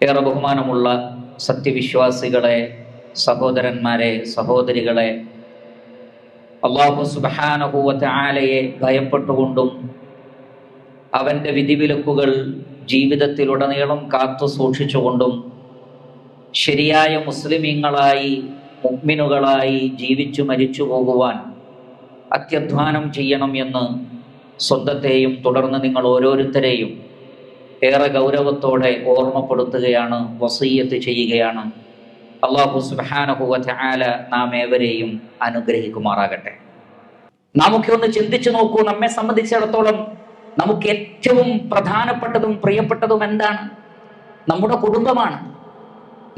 ഏറെ ബഹുമാനമുള്ള സത്യവിശ്വാസികളെ സഹോദരന്മാരെ സഹോദരികളെ അള്ളാഹു സുബാനഹൂവത്തെ ആലയെ ഭയപ്പെട്ടുകൊണ്ടും അവന്റെ വിധിവിലക്കുകൾ ജീവിതത്തിലുടനീളം കാത്തു സൂക്ഷിച്ചുകൊണ്ടും ശരിയായ മുസ്ലിമീങ്ങളായി മുഗ്മിനുകളായി ജീവിച്ചു മരിച്ചു പോകുവാൻ അത്യധ്വാനം ചെയ്യണം എന്ന് സ്വന്തത്തെയും തുടർന്ന് നിങ്ങൾ ഓരോരുത്തരെയും ഏറെ ഗൗരവത്തോടെ ഓർമ്മപ്പെടുത്തുകയാണ് വസീയത്ത് ചെയ്യുകയാണ്. അള്ളാഹു സുബാനഹുവറ്റ ആല നാം ഏവരെയും അനുഗ്രഹിക്കുമാറാകട്ടെ. നാമൊക്കെ ഒന്ന് ചിന്തിച്ചു നോക്കൂ നമ്മെ സംബന്ധിച്ചിടത്തോളം നമുക്ക് ഏറ്റവും പ്രധാനപ്പെട്ടതും പ്രിയപ്പെട്ടതും എന്താണ്? നമ്മുടെ കുടുംബമാണ്.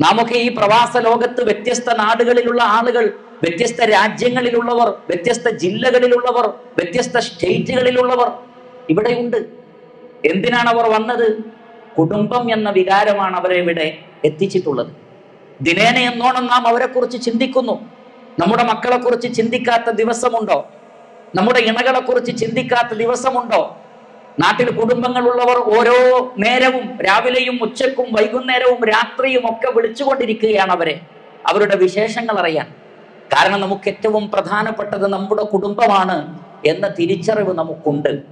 നമുക്ക് ഈ പ്രവാസ ലോകത്ത് വ്യത്യസ്ത നാടുകളിലുള്ള ആളുകൾ വ്യത്യസ്ത രാജ്യങ്ങളിലുള്ളവർ വ്യത്യസ്ത ജില്ലകളിലുള്ളവർ വ്യത്യസ്ത സ്റ്റേറ്റുകളിലുള്ളവർ ഇവിടെയുണ്ട്. എന്തിനാണ് അവർ വന്നത്? കുടുംബം എന്ന വികാരമാണ് അവരെ ഇവിടെ എത്തിച്ചിട്ടുള്ളത്. ദിനേന എന്നോണം നാം അവരെക്കുറിച്ച് ചിന്തിക്കുന്നു. നമ്മുടെ മക്കളെക്കുറിച്ച് ചിന്തിക്കാത്ത ദിവസമുണ്ടോ? നമ്മുടെ ഇണകളെ കുറിച്ച് ചിന്തിക്കാത്ത ദിവസമുണ്ടോ? നാട്ടിൽ കുടുംബങ്ങളുള്ളവർ ഓരോ നേരവും രാവിലെയും ഉച്ചക്കും വൈകുന്നേരവും രാത്രിയും ഒക്കെ വിളിച്ചുകൊണ്ടിരിക്കുകയാണ് അവരെ. അവരുടെ വിശേഷങ്ങൾ അറിയാൻ. കാരണം നമുക്ക് ഏറ്റവും പ്രധാനപ്പെട്ടത് നമ്മുടെ കുടുംബമാണ് എന്ന തിരിച്ചറിവ് നമുക്കുണ്ട്.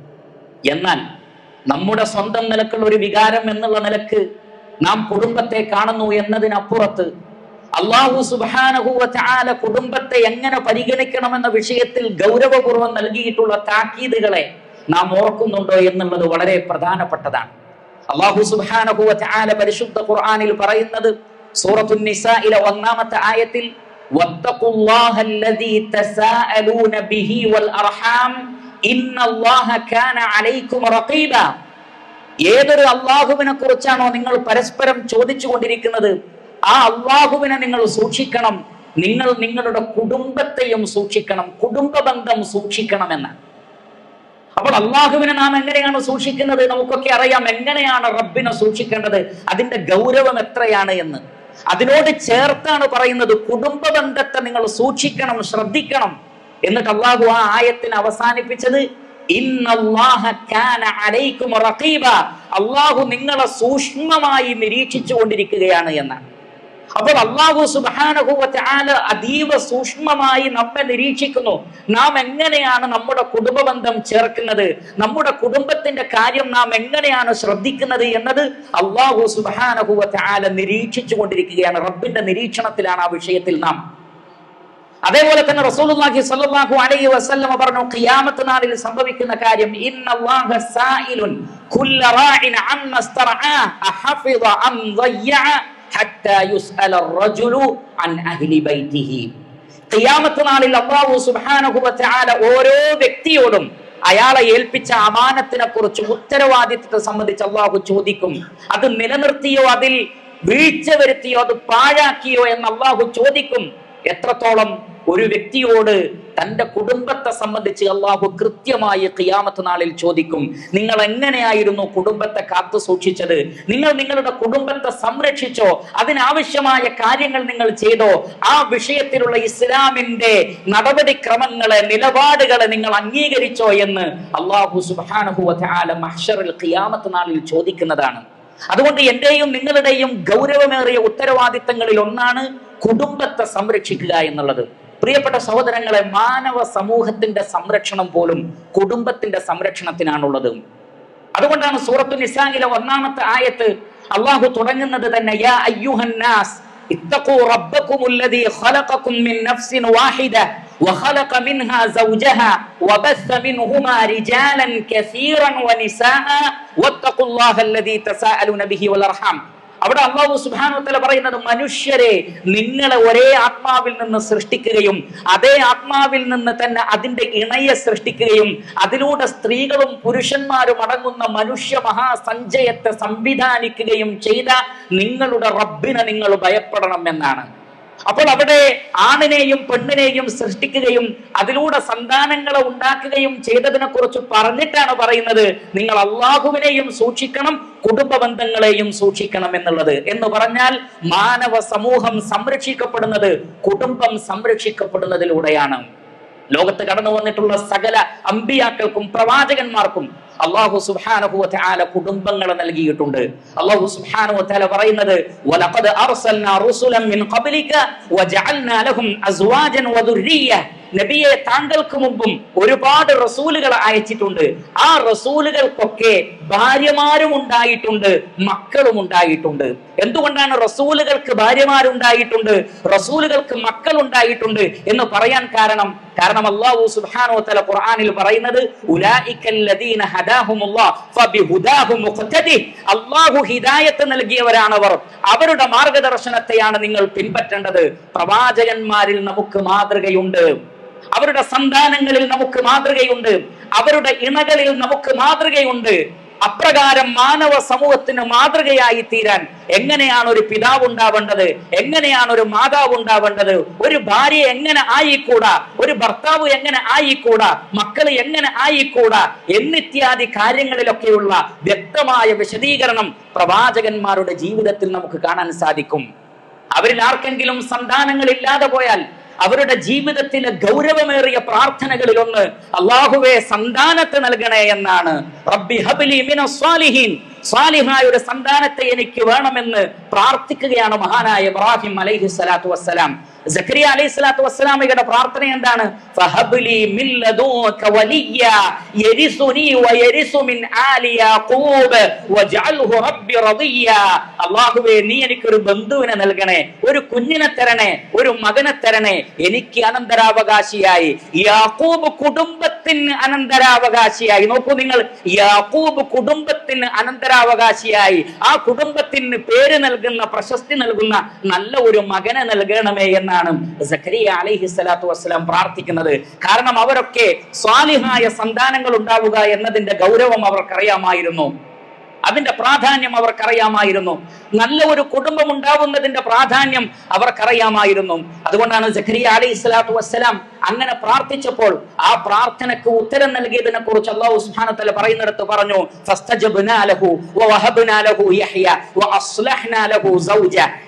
എന്നാൽ നമ്മുടെ സ്വന്തം നിലക്കുള്ള ഒരു വികാരം എന്നുള്ള നിലക്ക് നാം കുടുംബത്തെ കാണുന്നു എന്നതിനപ്പുറത്ത് അള്ളാഹു സുബാനഹുവല കുടുംബത്തെ എങ്ങനെ പരിഗണിക്കണമെന്ന വിഷയത്തിൽ ഗൗരവപൂർവ്വം നൽകിയിട്ടുള്ള താക്കീതുകളെ നാം ഓർക്കുന്നുണ്ടോ എന്നുള്ളത് വളരെ പ്രധാനപ്പെട്ടതാണ് അള്ളാഹു സുബാനഹുവല പരിശുദ്ധ ഖുർആാനിൽ പറയുന്നത് സൂറത്തു നിസായിലെ ഒന്നാമത്തെ ആയത്തിൽ واتقوا الله الذي تساءلون به والأرحام ഏതൊരു അള്ളാഹുവിനെ കുറിച്ചാണോ നിങ്ങൾ പരസ്പരം ചോദിച്ചു കൊണ്ടിരിക്കുന്നത് ആ അള്ളാഹുവിനെ നിങ്ങൾ സൂക്ഷിക്കണം. നിങ്ങൾ നിങ്ങളുടെ കുടുംബത്തെയും സൂക്ഷിക്കണം കുടുംബ ബന്ധം സൂക്ഷിക്കണം എന്ന്. അപ്പോൾ അള്ളാഹുവിനെ നാം എങ്ങനെയാണ് സൂക്ഷിക്കുന്നത്? നമുക്കൊക്കെ അറിയാം എങ്ങനെയാണ് റബ്ബിനെ സൂക്ഷിക്കേണ്ടത് അതിന്റെ ഗൗരവം എത്രയാണ് എന്ന്. അതിനോട് ചേർത്താണ് പറയുന്നത് കുടുംബ ബന്ധത്തെ നിങ്ങൾ സൂക്ഷിക്കണം ശ്രദ്ധിക്കണം. എന്നിട്ട് അള്ളാഹു ആ ആയത്തിന് അവസാനിപ്പിച്ചത് അള്ളാഹു നിങ്ങളെ സൂക്ഷ്മമായി നിരീക്ഷിച്ചു കൊണ്ടിരിക്കുകയാണ് എന്നാണ്. അപ്പോൾ അള്ളാഹു സുബാനഹുവത്ത് ആല അതീവ സൂക്ഷ്മമായി നമ്മെ നിരീക്ഷിക്കുന്നു. നാം എങ്ങനെയാണ് നമ്മുടെ കുടുംബ ബന്ധം ചേർക്കുന്നത്? നമ്മുടെ കുടുംബത്തിന്റെ കാര്യം നാം എങ്ങനെയാണ് ശ്രദ്ധിക്കുന്നത് എന്നത് അള്ളാഹു സുബാനഹുവത്ത് ആല നിരീക്ഷിച്ചു കൊണ്ടിരിക്കുകയാണ് റബ്ബിന്റെ നിരീക്ഷണത്തിലാണ് ആ വിഷയത്തിൽ നാം. അതേപോലെ തന്നെ റസൂലുള്ളാഹി സ്വല്ലല്ലാഹു അലൈഹി വസല്ലം പറഞ്ഞു ഖിയാമത്ത് നാളിൽ സംഭവിക്കുന്ന കാര്യം ഇന്നല്ലാഹ സായിലുൻ കുല്ല റാഇൻ അമ്മ സ്തറഅ അഹഫിദ അം ദയ്യ ഹത്ത യുസ്അല അർജുലു അൻ അഹ്ലി ബൈതിഹി. ഖിയാമത്ത് നാളിൽ അല്ലാഹു സുബ്ഹാനഹു വതആല ഓരോ വ്യക്തിയോടും അയാളെ ഏൽപ്പിച്ച അമാനത്തിനെ കുറിച്ച് ഉത്തരവാദിത്തത്തെ സംബന്ധിച്ച് അള്ളാഹു ചോദിക്കും. അത് നിലനിർത്തിയോ അതിൽ വീഴ്ച വരുത്തിയോ അത് പാഴാക്കിയോ എന്ന് അള്ളാഹു ചോദിക്കും. എത്രത്തോളം ഒരു വ്യക്തിയോട് തന്റെ കുടുംബത്തെ സംബന്ധിച്ച് അള്ളാഹു കൃത്യമായി ഖിയാമത്ത് നാളിൽ ചോദിക്കും നിങ്ങൾ എങ്ങനെയായിരുന്നു കുടുംബത്തെ കാത്തു സൂക്ഷിച്ചത്? നിങ്ങൾ നിങ്ങളുടെ കുടുംബത്തെ സംരക്ഷിച്ചോ? അതിനാവശ്യമായ കാര്യങ്ങൾ നിങ്ങൾ ചെയ്തോ? ആ വിഷയത്തിലുള്ള ഇസ്ലാമിന്റെ നടപടിക്രമങ്ങളെ നിലപാടുകളെ നിങ്ങൾ അംഗീകരിച്ചോ? എന്ന് അള്ളാഹു സുബാനഹു ഖിയാമത്ത് നാളിൽ ചോദിക്കുന്നതാണ്. അതുകൊണ്ട് എന്റെയും നിങ്ങളുടെയും ഗൗരവമേറിയ ഉത്തരവാദിത്തങ്ങളിൽ ഒന്നാണ് കുടുംബത്തെ സംരക്ഷിക്കുക എന്നുള്ളത് പ്രിയപ്പെട്ട സഹോദരങ്ങളെ മാനവ സമൂഹത്തിന്റെ സംരക്ഷണം പോലും കുടുംബത്തിന്റെ സംരക്ഷണത്തിനാണുള്ളത് അതുകൊണ്ടാണ് സൂറത്തു നിസാങ്ങിലെ ഒന്നാമത്തെ ആയത്ത് അള്ളാഹു തുടങ്ങുന്നത് തന്നെ യാ അയ്യുഹന്നാസ് اتقوا ربكم الذي خلقكم من نفس واحدة وخلق منها زوجها وبث منهما رجالا كثيرا ونساء واتقوا الله الذي تساءلون به والأرحام അവിടെ അള്ളാഹു സുബാനുത്തല പറയുന്നത് മനുഷ്യരെ നിങ്ങളെ ഒരേ ആത്മാവിൽ നിന്ന് സൃഷ്ടിക്കുകയും അതേ ആത്മാവിൽ നിന്ന് തന്നെ അതിന്റെ ഇണയെ സൃഷ്ടിക്കുകയും അതിലൂടെ സ്ത്രീകളും പുരുഷന്മാരും അടങ്ങുന്ന മനുഷ്യ മഹാസഞ്ചയത്തെ സംവിധാനിക്കുകയും ചെയ്ത നിങ്ങളുടെ റബ്ബിനെ നിങ്ങൾ ഭയപ്പെടണം എന്നാണ്. അപ്പോൾ അവിടെ ആണിനെയും പെണ്ണിനെയും സൃഷ്ടിക്കുകയും അതിലൂടെ സന്താനങ്ങളെ ഉണ്ടാക്കുകയും ചെയ്തതിനെ കുറിച്ച് പറഞ്ഞിട്ടാണ് പറയുന്നത്. നിങ്ങൾ അള്ളാഹുവിനെയും സൂക്ഷിക്കണം കുടുംബ ബന്ധങ്ങളെയും സൂക്ഷിക്കണം എന്നുള്ളത്. എന്ന് പറഞ്ഞാൽ മാനവ സമൂഹം സംരക്ഷിക്കപ്പെടുന്നത് കുടുംബം സംരക്ഷിക്കപ്പെടുന്നതിലൂടെയാണ്. ലോകത്ത് കടന്നു വന്നിട്ടുള്ള സകല അമ്പിയാക്കൾക്കും പ്രവാചകന്മാർക്കും അള്ളാഹു സുബ്ഹാനഹു വതആല കുടുംബങ്ങളെ നൽകിയിട്ടുണ്ട്. അള്ളാഹു സുബ്ഹാനഹു വതആല പറയുന്നത് വലഖദ് അർസൽനാ റുസുലൻ മിൻ ഖബ്ലിക വജഅൽനാ ലഹും അസ്വാജൻ വദുർരിയ്യ നബിയെ താങ്കൾക്ക് മുമ്പും ഒരുപാട് റസൂലുകൾ അയച്ചിട്ടുണ്ട്. ആ റസൂലുകൾക്കൊക്കെ ഭാര്യമാരും ഉണ്ടായിട്ടുണ്ട് മക്കളും ഉണ്ടായിട്ടുണ്ട്. എന്തുകൊണ്ടാണ് റസൂലുകൾക്ക് ഭാര്യമാരുണ്ടായിട്ടുണ്ട് റസൂലുകൾക്ക് മക്കൾ ഉണ്ടായിട്ടുണ്ട് എന്ന് പറയാൻ കാരണം? കാരണം അള്ളാഹു സുബ്ഹാനഹു തല ഖുർആനിൽ പറയുന്നത് ഉലൈകല്ലദീന ഹദാഹുമുല്ലാഹ് ഫബിഹുദാഹു മുഖ്തദി അള്ളാഹു ഹിദായത്ത് നൽകിയവരാണവർ അവരുടെ മാർഗദർശനത്തെയാണ് നിങ്ങൾ പിൻപറ്റേണ്ടത്. പ്രവാചകന്മാരിൽ നമുക്ക് മാതൃകയുണ്ട്. അവരുടെ സന്താനങ്ങളിൽ നമുക്ക് മാതൃകയുണ്ട്. അവരുടെ ഇണകളിൽ നമുക്ക് മാതൃകയുണ്ട്. അപ്രകാരം മാനവ സമൂഹത്തിന് മാതൃകയായി തീരാൻ എങ്ങനെയാണ് ഒരു പിതാവ് ഉണ്ടാവേണ്ടത്? എങ്ങനെയാണ് ഒരു മാതാവ് ഉണ്ടാവേണ്ടത്? ഒരു ഭാര്യ എങ്ങനെ ആയിക്കൂടാ? ഒരു ഭർത്താവ് എങ്ങനെ ആയിക്കൂടാ? മക്കൾ എങ്ങനെ ആയിക്കൂടാ? എന്നിത്യാദി കാര്യങ്ങളിലൊക്കെയുള്ള വ്യക്തമായ വിശദീകരണം പ്രവാചകന്മാരുടെ ജീവിതത്തിൽ നമുക്ക് കാണാൻ സാധിക്കും. അവരിൽ ആർക്കെങ്കിലും സന്താനങ്ങൾ ഇല്ലാതെ പോയാൽ അവരുടെ ജീവിതത്തിലെ ഗൗരവമേറിയ പ്രാർത്ഥനകളിൽ ഒന്ന് അള്ളാഹുവെ സന്താനത്തെ നൽകണേ എന്നാണ്. റബ്ബി ഹബ്ലി മിനസ് സ്വാലിഹീൻ. സ്വാലിഹായ ഒരു സന്താനത്തെ എനിക്ക് വേണമെന്ന് പ്രാർത്ഥിക്കുകയാണ് മഹാനായ ഇബ്രാഹിം അലൈഹി സ്വലാത്തു വസ്സലാം. സക്കരിയ അലൈഹി സ്വലാത്തു വസ്സലാമയുടെ പ്രാർത്ഥന എന്താണ്? അല്ലാഹുവേ നീ എനിക്കൊരു ബന്ധുവിനെ നൽകണേ ഒരു കുഞ്ഞിനെ തരണേ ഒരു മകനെ തരണേ എനിക്ക് അനന്തരാവകാശിയായി. യാക്കൂബ് കുടുംബത്തിന് അനന്തരാവകാശിയായി. നോക്കൂ നിങ്ങൾ യാക്കൂബ് കുടുംബത്തിന് അനന്തരാവകാശിയായി. ആ കുടുംബത്തിന് പേര് നൽകുന്ന പ്രശസ്തി നൽകുന്ന നല്ല ഒരു മകനെ നൽകണമേ എന്നാണ് സക്കരിയ അലൈഹി സ്വലാത്തു വസ്സലാം പ്രാർത്ഥിക്കുന്നത്. കാരണം അവരൊക്കെ സ്വാലിഹായ സന്താനങ്ങൾ ഉണ്ടാവുക എന്നതിന്റെ ഗൗരവം അവർക്കറിയാമായിരുന്നു. അതിന്റെ പ്രാധാന്യം അവർക്കറിയാമായിരുന്നു. നല്ല ഒരു കുടുംബം ഉണ്ടാവുന്നതിന്റെ പ്രാധാന്യം അവർക്കറിയാമായിരുന്നു. അതുകൊണ്ടാണ് സഖരിയ അലി സ്വലാത്തു വസ്സലാം അങ്ങനെ പ്രാർത്ഥിച്ചപ്പോൾ ആ പ്രാർത്ഥനക്ക് ഉത്തരം നൽകിയതിനെ കുറിച്ച് അള്ളാഹു ഉസ്മാനത്തല പറയുന്നിടത്ത് പറഞ്ഞു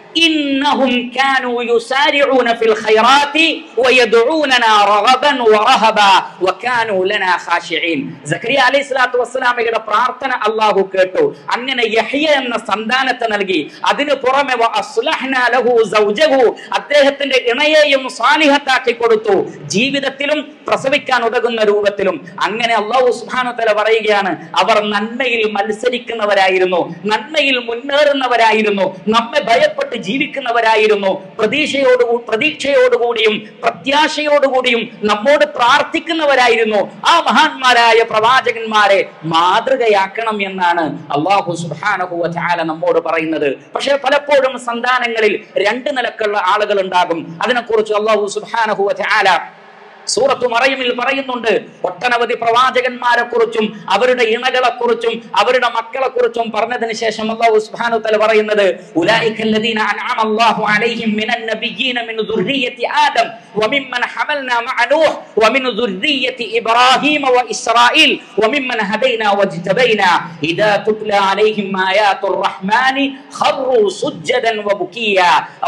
ഫസ്തജബ്നാ ലഹു വവഹബ്നാ ലഹു യഹ്യ വഅസ്ലഹ്നാ ലഹു സൗജ إنهم كانوا يسارعون في الخيرات ويدعوننا رغبا ورهبا وكانوا لنا خاشعين സക്കരിയ അലൈഹി സ്വലാത്തു വസ്സലാമയുടെ പ്രാർത്ഥന അള്ളാഹു കേട്ടു അങ്ങനെ യഹ്യ എന്ന സന്താനത്തെ നൽകി അതിനു പുറമെ വ അസ്ലഹ്നാ ലഹു സൗജഹു അദ്ദേഹത്തിന്റെ ഇണയെയും സ്വാലിഹത്താക്കി കൊടുത്തു ജീവിതത്തിലും പ്രസവിക്കാൻ ഉതകുന്ന രൂപത്തിലും അങ്ങനെ അള്ളാഹു സുബ്ഹാനഹു തആല പറയുകയാണ് അവർ നന്മയിൽ മത്സരിക്കുന്നവരായിരുന്നു നന്മയിൽ മുന്നേറുന്നവരായിരുന്നു നമ്മെ ഭയപ്പെട്ട് ജീവിക്കുന്നവരായിരുന്നു. പ്രതീക്ഷയോട് പ്രതീക്ഷയോടുകൂടിയും പ്രത്യാശയോടുകൂടിയും നമ്മോട് പ്രാർത്ഥിക്കുന്നവരായിരുന്നു. ആ മഹാന്മാരായ പ്രവാചകന്മാരെ മാതൃകയാക്കണം എന്നാണ് അള്ളാഹു സുബ്ഹാനഹു വതആല നമ്മോട് പറയുന്നത്. പക്ഷെ പലപ്പോഴും സന്താനങ്ങളിൽ രണ്ട് നിലക്കുള്ള ആളുകൾ ഉണ്ടാകും അതിനെക്കുറിച്ച് അള്ളാഹു സുബ്ഹാനഹു വതആല സൂറത്തു മറയുമിൽ പറയുന്നുണ്ട്. ഒട്ടനവധി പ്രവാചകന്മാരെ കുറിച്ചും അവരുടെ ഇണകളെ കുറിച്ചും അവരുടെ മക്കളെ കുറിച്ചും പറഞ്ഞതിന് ശേഷം അല്ലാഹു സുബ്ഹാനഹു തആല പറയുന്നത് ഉലൈകല്ലദീന അൻഅമ അല്ലാഹു അലൈഹിം മിനൻ നബിയ്യീന മിൻ ദുർരിയത്തി ആദം വമിമ്മൻ ഹമൽനാ മഅ നൂഹ് വമിൻ ദുർരിയ്യത്തി ഇബ്രാഹീമ വഇസ്രായീൽ വമിമ്മൻ ഹദൈനാ വജ്തബൈനാ ഇദാ തുത്ല അലൈഹിം ആയാത്തുർ റഹ്മാനി ഖറു സുജ്ജദൻ വബുകിയ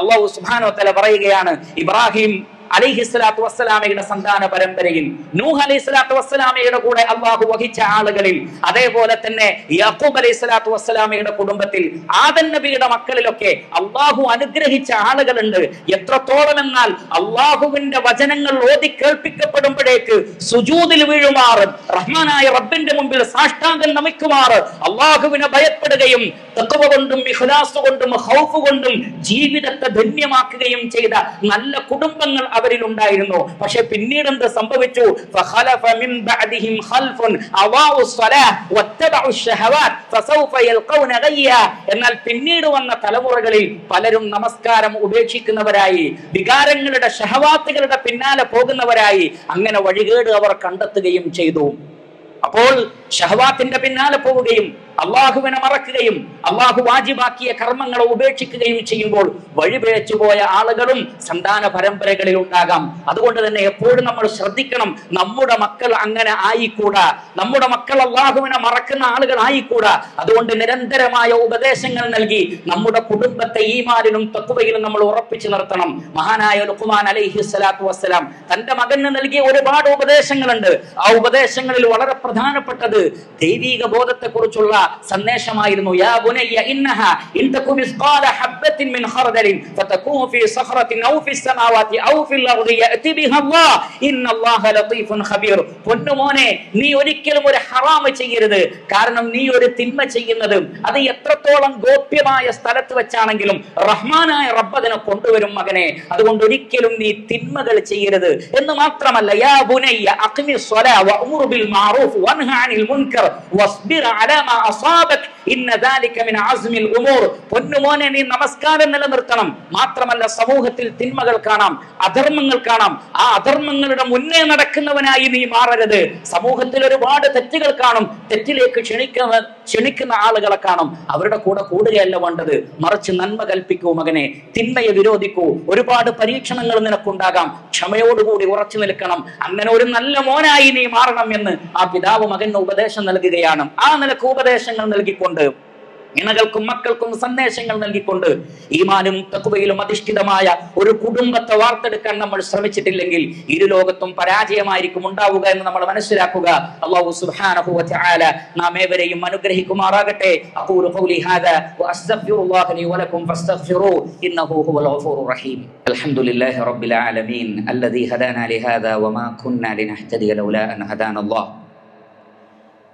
അല്ലാഹു സുബ്ഹാനഹു തആല പറയുകയാണ് ഇബ്രാഹിം അലൈഹി സ്വലാത്തു വസ്സലാമയുടെ സന്താന പരമ്പരയിൽ നൂഹ് അലൈഹി സ്വലാത്തു വസ്സലാമയുടെ കൂടെ അള്ളാഹു വഹിച്ച ആളുകളിൽ അതേപോലെ തന്നെ യാക്കൂബ് അലൈഹി സ്വലാത്തു വസ്സലാമയുടെ കുടുംബത്തിൽ ആദൻ നബിയുടെ മക്കളിലൊക്കെ അള്ളാഹു അനുഗ്രഹിച്ച ആളുകളുണ്ട്. എത്രത്തോളം എന്നാൽ അള്ളാഹുവിന്റെ വചനങ്ങൾ ഓതി കേൾപ്പിക്കപ്പെടുമ്പോഴേക്ക് സുജൂതിൽ വീഴുമാറ് റഹ്മാനായ റബ്ബിന്റെ മുമ്പിൽ സാഷ്ടാംഗം നമിക്കുമാറ്. അള്ളാഹുവിനെ ഭയപ്പെടുകയും തത്വ കൊണ്ടും ഇഖ്ലാസ് കൊണ്ടും ഹൗഫ് കൊണ്ടും ജീവിതത്തെ ധന്യമാക്കുകയും ചെയ്ത നല്ല കുടുംബങ്ങൾ അവരിൽ ഉണ്ടായിരുന്നു. പക്ഷെ പിന്നീട് എന്ത് സംഭവിച്ചു? എന്നാൽ പിന്നീട് വന്ന തലമുറകളിൽ പലരും നമസ്കാരം ഉപേക്ഷിക്കുന്നവരായി വികാരങ്ങളുടെ ഷഹവാത്തുകളുടെ പിന്നാലെ പോകുന്നവരായി അങ്ങനെ വഴികേട് അവർ കണ്ടെത്തുകയും ചെയ്തു. അപ്പോൾ ഷഹവാത്തിന്റെ പിന്നാലെ പോവുകയും അള്ളാഹുവിനെ മറക്കുകയും അള്ളാഹു വാജിബാക്കിയ കർമ്മങ്ങളെ ഉപേക്ഷിക്കുകയും ചെയ്യുമ്പോൾ വഴിപിഴച്ചു പോയ ആളുകളും സന്താന പരമ്പരകളിൽ ഉണ്ടാകാം. അതുകൊണ്ട് തന്നെ എപ്പോഴും നമ്മൾ ശ്രദ്ധിക്കണം നമ്മുടെ മക്കൾ അങ്ങനെ ആയിക്കൂടാ. നമ്മുടെ മക്കൾ അള്ളാഹുവിനെ മറക്കുന്ന ആളുകൾ ആയിക്കൂടാ. അതുകൊണ്ട് നിരന്തരമായ ഉപദേശങ്ങൾ നൽകി നമ്മുടെ കുടുംബത്തെ ഈമാനിലും തക്കുവയിലും നമ്മൾ ഉറപ്പിച്ചു നിർത്തണം. മഹാനായ ലുഖ്മാൻ അലൈഹി സ്വലാത്തു വസ്സലാം തന്റെ മകന് നൽകിയ ഒരുപാട് ഉപദേശങ്ങളുണ്ട്. ആ ഉപദേശങ്ങളിൽ വളരെ പ്രധാനപ്പെട്ടത് ദൈവീക ബോധത്തെ കുറിച്ചുള്ള സന്ദേശമായിരുന്നു യാ ബുനയ്യ ഇന്നഹ ഇൻ തകു മിസ്ഖാല ഹബ്ബത്തിൻ മിൻ ഖർദലിൻ ഫതകൂ ഫീ സഖറത്തിൻ ഔ ഫീ സമാവാതി ഔ ഫിൽ അർദി യഅതി ബിഹ അല്ലാഹ് ഇന്നല്ലാഹ ലതീഫുൻ ഖബീർ. പൊന്നുമോനെ നീ ഒരിക്കലും ഒരു ഹറാം ചെയ്യരുത്. കാരണം നീ ഒരു തിന്മ ചെയ്യുന്നത് അത് എത്രത്തോളം ഗോപ്യമായ സ്ഥലത്ത് വെച്ചാണെങ്കിലും റഹ്മാനായ റബ്ബ് അതിനെ കൊണ്ടുവരും മകനെ. അതുകൊണ്ട് ഒരിക്കലും നീ തിന്മകൾ ചെയ്യരുത്. എന്ന് മാത്രമല്ല യാ ബുനയ്യ അഖ്മി സ്വലാ വഅമുർ ബിൽ മാറൂഫ് വൻഹ അനിൽ മുൻകർ വസ്ബിർ അലാ മാ അസാബക് പൊന്നുമോനെ നീ നമസ്കാരം നിലനിർത്തണം. മാത്രമല്ല സമൂഹത്തിൽ തിന്മകൾ കാണാം അധർമ്മങ്ങൾ കാണാം. ആ അധർമ്മങ്ങളുടെ മുന്നേ നടക്കുന്നവനായി നീ മാറരുത്. സമൂഹത്തിൽ ഒരുപാട് തെറ്റുകൾ കാണും. തെറ്റിലേക്ക് ക്ഷണിക്കുന്ന ക്ഷണിക്കുന്ന ആളുകളെ കാണും. അവരുടെ കൂടെ കൂടുകയല്ല വേണ്ടത്. മറിച്ച് നന്മ കൽപ്പിക്കൂ മകനെ. തിന്മയെ വിരോധിക്കൂ. ഒരുപാട് പരീക്ഷണങ്ങൾ നിനക്കുണ്ടാകാം. ക്ഷമയോടുകൂടി ഉറച്ചു നിൽക്കണം. അങ്ങനെ ഒരു നല്ല മോനായി നീ മാറണം എന്ന് ആ പിതാവ് മകന് ഉപദേശം നൽകുകയാണ്. ആ നിലയ്ക്ക് ഉപദേശങ്ങൾ നൽകിക്കൊണ്ട് ഇണകൾക്കും മക്കൾക്കും സന്ദേശങ്ങൾ നൽകിക്കൊണ്ട് ഈമാനും തക്കുവയിലും അധിഷ്ഠിതമായ ഒരു കുടുംബത്തെ വാർത്തെടുക്കാൻ നമ്മൾ ശ്രമിച്ചിട്ടില്ലെങ്കിൽ ഇരു ലോകത്തും പരാജയമായിരിക്കും ഉണ്ടാവുക എന്ന് നമ്മൾ മനസ്സിലാക്കുക. അള്ളാഹു സുബ്ഹാനഹു വതആല തആല നാം ഏവരെയും അനുഗ്രഹിക്കുമാറാകട്ടെ. അഖൂലു ഖൗലി ഹാദാ വഅസ്തഗ്ഫിറുല്ലാഹ ലി വലക്കും ഫസ്തഗ്ഫിറൂ ഇന്നഹു ഹുവൽ ഗഫൂറുർ റഹീം. അൽഹംദുലില്ലാഹി റബ്ബിൽ ആലമീൻ അല്ലദീ ഹദാനാ ലിഹാദാ വമാ കുന്നാ ലിനഹ്തദിയ ലൗലാ അൻ ഹദാനല്ലാഹ്.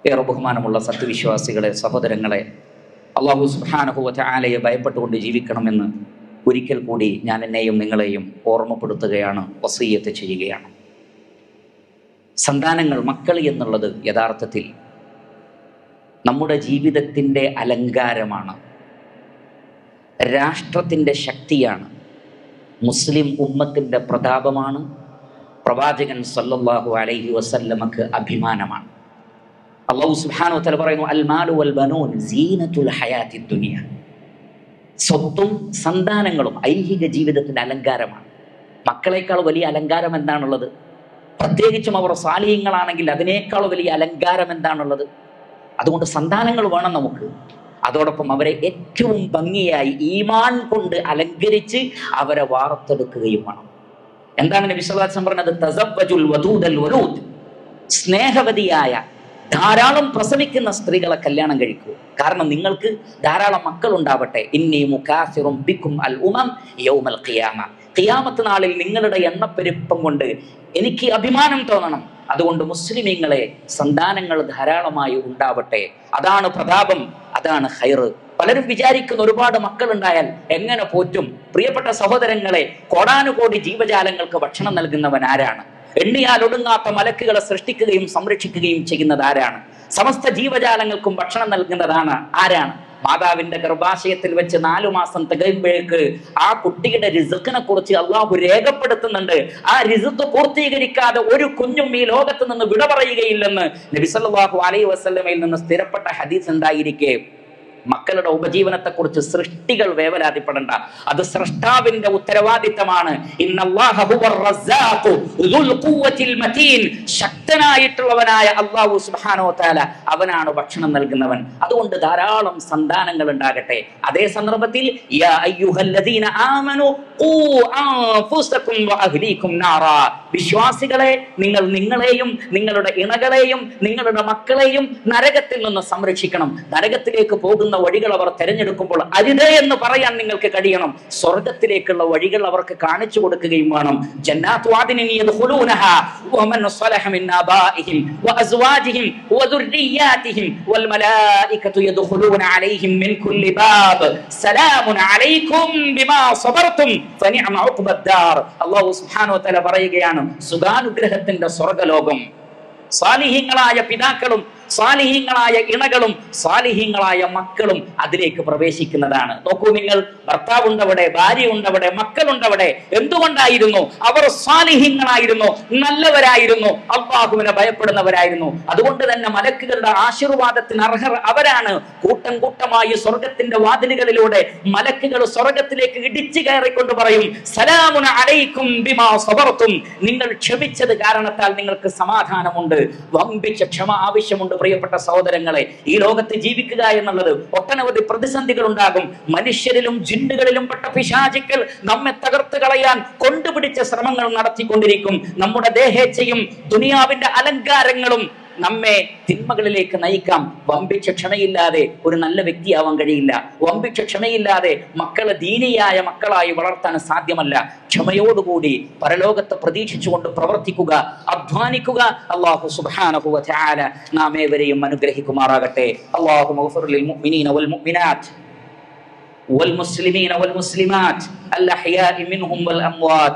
ഏറെ ബഹുമാനമുള്ള സത്യവിശ്വാസികളെ സഹോദരങ്ങളെ അള്ളാഹു സുഹാനഹുവത്തെ ആലയെ ഭയപ്പെട്ടുകൊണ്ട് ജീവിക്കണമെന്ന് ഒരിക്കൽ കൂടി ഞാൻ എന്നെയും നിങ്ങളെയും ഓർമ്മപ്പെടുത്തുകയാണ് വസീയത്ത് ചെയ്യുകയാണ്. സന്താനങ്ങൾ മക്കൾ എന്നുള്ളത് യഥാർത്ഥത്തിൽ നമ്മുടെ ജീവിതത്തിന്റെ അലങ്കാരമാണ്. രാഷ്ട്രത്തിന്റെ ശക്തിയാണ്. മുസ്ലിം ഉമ്മത്തിന്റെ പ്രതാപമാണ്. പ്രവാചകൻ സല്ലല്ലാഹു അലൈഹി വസല്ലമക്ക് അഭിമാനമാണ്. അള്ളാഹു സുബ്ഹാനഹു തല പറയുന്നു അൽ മാലു വൽ ബനൂൻ സീനത്തുൽ ദുനിയ. സ്വത്തും സന്താനങ്ങളും ഐഹിക ജീവിതത്തിന്റെ അലങ്കാരമാണ്. മക്കളെക്കാൾ വലിയ അലങ്കാരം എന്താണുള്ളത്? പ്രത്യേകിച്ചും അവർ സാലിഹ്യങ്ങളാണെങ്കിൽ അതിനേക്കാൾ വലിയ അലങ്കാരം എന്താണുള്ളത്? അതുകൊണ്ട് സന്താനങ്ങൾ വേണം നമുക്ക്. അതോടൊപ്പം അവരെ ഏറ്റവും ഭംഗിയായി ഈമാൻ കൊണ്ട് അലങ്കരിച്ച് അവരെ വാർത്തെടുക്കുകയും വേണം. എന്താണ് വസല്ലം പറഞ്ഞത്? തസവ്വജുൽ വലൂദ്. സ്നേഹവതിയായ ധാരാളം പ്രസവിക്കുന്ന സ്ത്രീകളെ കല്യാണം കഴിക്കൂ. കാരണം നിങ്ങൾക്ക് ധാരാളം മക്കൾ ഉണ്ടാവട്ടെ ഇന്നി മുക്കാഫിറും ബിക്കും അൽ ഉമം യൗമൽ ഖിയാമ. ഖിയാമത്ത് നാളിൽ നിങ്ങളുടെ എണ്ണപ്പെരുപ്പം കൊണ്ട് എനിക്ക് അഭിമാനം തോന്നണം. അതുകൊണ്ട് മുസ്ലിമീങ്ങളെ സന്താനങ്ങൾ ധാരാളമായി ഉണ്ടാവട്ടെ. അതാണ് പ്രതാപം അതാണ് ഹൈർ പലരും വിചാരിക്കുന്ന ഒരുപാട് മക്കൾ ഉണ്ടായാൽ എങ്ങനെ പോറ്റും? പ്രിയപ്പെട്ട സഹോദരങ്ങളെ കോടാനുകോടി ജീവജാലങ്ങൾക്ക് ഭക്ഷണം നൽകുന്നവൻ ആരാണ്? എണ്ണിയാൽ ഒടുങ്ങാത്ത മലക്കുകളെ സൃഷ്ടിക്കുകയും സംരക്ഷിക്കുകയും ചെയ്യുന്നത് ആരാണ്? സമസ്ത ജീവജാലങ്ങൾക്കും ഭക്ഷണം നൽകുന്നതാണ് ആരാണ്? മാതാവിന്റെ ഗർഭാശയത്തിൽ വെച്ച് നാലു മാസം തികയുമ്പോഴേക്ക് ആ കുട്ടിയുടെ റിസുക്കിനെ കുറിച്ച് അള്ളാഹു രേഖപ്പെടുത്തുന്നുണ്ട്. ആ റിസുക്ക് പൂർത്തീകരിക്കാതെ ഒരു കുഞ്ഞും ഈ ലോകത്ത് നിന്ന് വിട പറയുകയില്ലെന്ന് നബിസല്ലാഹു അലൈ വസ്ലമയിൽ നിന്ന് സ്ഥിരപ്പെട്ട ഹദീസ് ഉണ്ടായിരിക്കെ മക്കളുടെ ഉപജീവനത്തെക്കുറിച്ച് സൃഷ്ടികൾ വേവലാതിപ്പെടണ്ട. അത് സൃഷ്ടാവിന്റെ ഉത്തരവാദിത്തമാണ്. ശക്തനായിട്ടുള്ളവനായ അള്ളാഹു സുബ്ഹാനഹു താല അവനാണ് ഭക്ഷണം നൽകുന്നവൻ. അതുകൊണ്ട് ധാരാളം സന്താനങ്ങൾ ഉണ്ടാകട്ടെ. അതേ സന്ദർഭത്തിൽ വിശ്വാസികളെ നിങ്ങൾ നിങ്ങളെയും നിങ്ങളുടെ ഇണകളെയും നിങ്ങളുടെ മക്കളെയും നരകത്തിൽ നിന്ന് സംരക്ഷിക്കണം. നരകത്തിലേക്ക് പോകുന്ന വഴികൾ അവർ തിരഞ്ഞെടുക്കുമ്പോൾ അരുതേ എന്ന് പറയാൻ നിങ്ങൾക്ക് കഴിയണം. സ്വർഗത്തിലേക്കുള്ള വഴികൾ അവർക്ക് കാണിച്ചു കൊടുക്കുകയും വേണം. പറയുകയാണ് സുഖാനുഗ്രഹത്തിന്റെ സ്വർഗലോകം. സാലിഹ്യങ്ങളായ പിതാക്കളും സാലിഹ്യങ്ങളായ ഇണകളും സാലിഹ്യങ്ങളായ മക്കളും അതിലേക്ക് പ്രവേശിക്കുന്നതാണ്. നോക്കൂ നിങ്ങൾ ഭർത്താവ് ഉണ്ടവിടെ ഭാര്യ ഉണ്ടവിടെ മക്കളുണ്ടവിടെ എന്തുകൊണ്ടായിരുന്നു അവർ സാലിഹ്യങ്ങളായിരുന്നു നല്ലവരായിരുന്നു അള്ളാഹുവിനെ ഭയപ്പെടുന്നവരായിരുന്നു? അതുകൊണ്ട് തന്നെ മലക്കുകളുടെ ആശീർവാദത്തിന് അർഹർ അവരാണ്. കൂട്ടം കൂട്ടമായി സ്വർഗത്തിന്റെ വാതിലുകളിലൂടെ മലക്കുകൾ സ്വർഗത്തിലേക്ക് ഇടിച്ചു കയറിക്കൊണ്ട് പറയും സലാമുന അലൈക്കും ബിമാ സബർത്തും നിങ്ങൾ ക്ഷമിച്ചത് കാരണത്താൽ നിങ്ങൾക്ക് സമാധാനമുണ്ട്. വമ്പിച്ച ക്ഷമ ആവശ്യമുണ്ട് പ്രിയപ്പെട്ട സഹോദരങ്ങളെ ഈ ലോകത്ത് ജീവിക്കുക എന്നുള്ളത് ഒട്ടനവധി പ്രതിസന്ധികൾ ഉണ്ടാകും. മനുഷ്യരിലും ജിന്നുകളിലും പെട്ട പിശാചിക്കൽ നമ്മെ തകർത്ത് കളയാൻ കൊണ്ടുപിടിച്ച ശ്രമങ്ങൾ നടത്തിക്കൊണ്ടിരിക്കും. നമ്മുടെ ദേഹേച്ഛയും ദുനിയാവിന്റെ അലങ്കാരങ്ങളും നമ്മെ തിന്മകളിലേക്ക് നയിക്കാം വമ്പിച്ച ക്ഷമയില്ലാതെ ഒരു നല്ല വ്യക്തിയാവാൻ കഴിയില്ല വമ്പിച്ച ക്ഷമയില്ലാതെ മക്കളെ ദീനിയായ മക്കളായി വളർത്താൻ സാധ്യമല്ല ക്ഷമയോടുകൂടി പരലോകത്തെ പ്രതീക്ഷിച്ചുകൊണ്ട് പ്രവർത്തിക്കുക അധ്വാനിക്കുക അള്ളാഹു സുബ്ഹാനഹു വ തആല നാം ഏവരെയും അനുഗ്രഹിക്കുമാറാകട്ടെ അള്ളാഹു മഗ്ഫിർ ലിൽ മുഅ്മിനീന വൽ മുഅ്മിനാത്ത് والمسلمين والمسلمات الأحياء منهم والأموات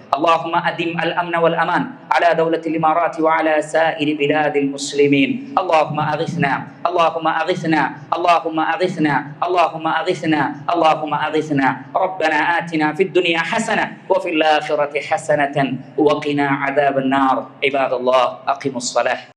اللهم أدم الأمن والأمان على دولة الإمارات وعلى سائر بلاد المسلمين. اللهم أغثنا اللهم أغثنا اللهم أغثنا اللهم أغثنا اللهم أغثنا. ربنا آتنا في الدنيا حسنة وفي الآخرة حسنة وقنا عذاب النار. عباد الله أقيموا الصلاة.